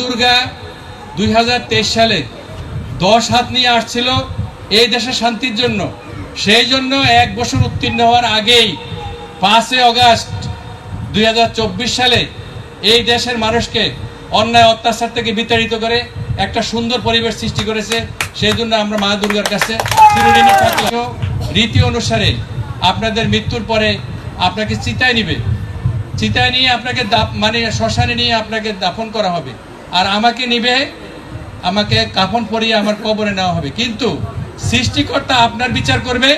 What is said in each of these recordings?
দুর্গা দুই হাজার তেইশ সালে দশ হাত নিয়ে আসছিল এই দেশের শান্তির জন্য। সেই জন্য এক বছর উত্তীর্ণ হওয়ার আগেই পাঁচই অগাস্ট দুই সালে এই দেশের মানুষকে অন্যায় অত্যাচার থেকে বিতাড়িত করে একটা সুন্দর পরিবেশ সৃষ্টি করেছে। সেই জন্য আমরা মা দুর্গার কাছে রীতি অনুসারে আপনাদের মৃত্যুর পরে আপনাকে চিতায় নিবে। চিতায় নিয়ে আপনাকে মানে শ্মশানে নিয়ে আপনাকে দাফন করা হবে। আর আমাকে নিবে, আমাকে কাফন পরিয়ে আমার কবরে নেওয়া হবে। কিন্তু সৃষ্টিকর্তা আপনার বিচার করবে,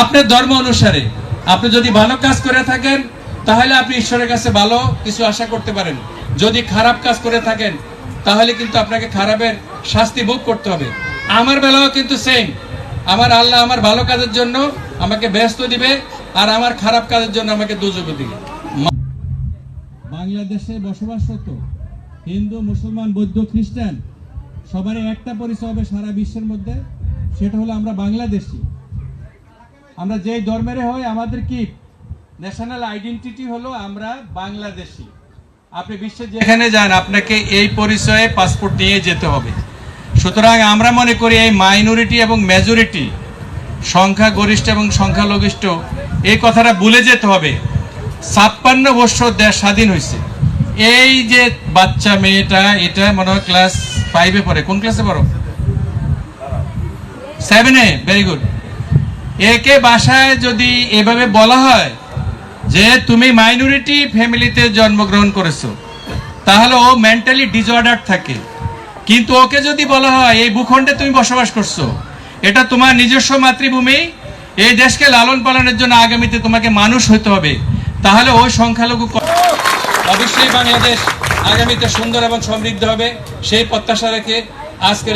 আপনার ধর্ম অনুসারে। আপনি যদি ভালো কাজ করে থাকেন, তাহলে আপনি ঈশ্বরের কাছে ভালো কিছু আশা করতে পারেন। যদি খারাপ কাজ করে থাকেন, তাহলে কিন্তু আপনাকে খারাপের শাস্তি ভোগ করতে হবে। আমার বেলাও কিন্তু সেম আমার আল্লাহ আমার ভালো কাজের জন্য আমাকে ব্যস্ত দিবে, আর আমার খারাপ কাজের জন্য আমাকে দুযোগ দিবে। বাংলাদেশে বসবাস বসবাসরত হিন্দু, মুসলমান, বৌদ্ধ, খ্রিস্টান, সবারই একটা পরিচয় হবে সারা বিশ্বের মধ্যে, সেটা হলো আমরা বাংলাদেশি। আমরা যেই ধর্মের হই, আমাদের কি ন্যাশনাল আইডেন্টিটি হলো আমরা বাংলাদেশি। আপনি বিশ্বে যেখানে যান, আপনাকে এই পরিচয়ে পাসপোর্ট নিয়ে যেতে হবে। সুতরাং আমরা মনে করি এই মাইনরিটি এবং মেজরিটি সংখ্যা গরিষ্ঠ এবং সংখ্যালঘিষ্ঠ, এই কথাটা ভুলে যেতে হবে। ছাপ্পান্ন বছর দেশ স্বাধীন হয়েছে এই যে বাচ্চা মেয়েটা, এটা মনে হয় ক্লাস ফাইভে পড়ে। কোন ক্লাসে পড়ো? সেভেনে ভেরি গুড একে বাসায় যদি এভাবে বলা হয় যে, তুমি মাইনরিটি ফ্যামিলিতে জন্মগ্রহণ করেছ তাহলে ও মেন্টালি ডিসঅর্ডার থাকে। কিন্তু ওকে যদি বলা হয়, এই ভূখণ্ডে তুমি বসবাস করছ, এটা তোমার নিজস্ব মাতৃভূমি, এই দেশকে লালন পালনের জন্য আগামীতে তোমাকে মানুষ হতে হবে তাহলে ওই সংখ্যালঘু অবশ্যই বাংলাদেশ আগামীতে সুন্দর এবং সমৃদ্ধ হবে। সেই প্রত্যাশা রেখে আজকের